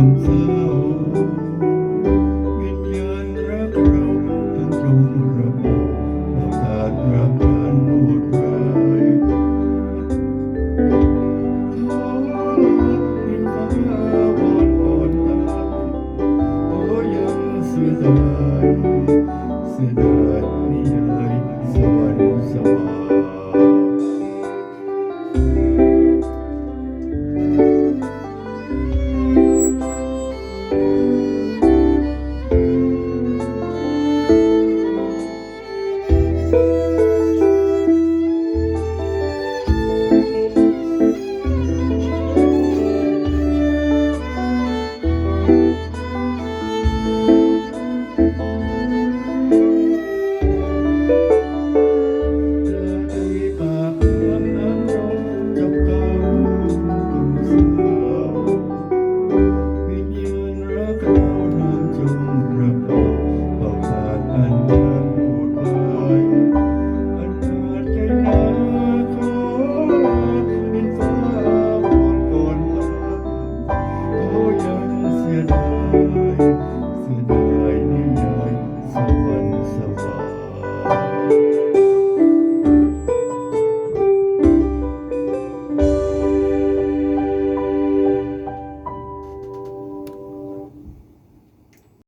ความเศร้าวิญญาณรักเราทั้งตรงระบบปรกาศรับการโหดร้ขอเป็นวอนนตาขอยังเสื่อม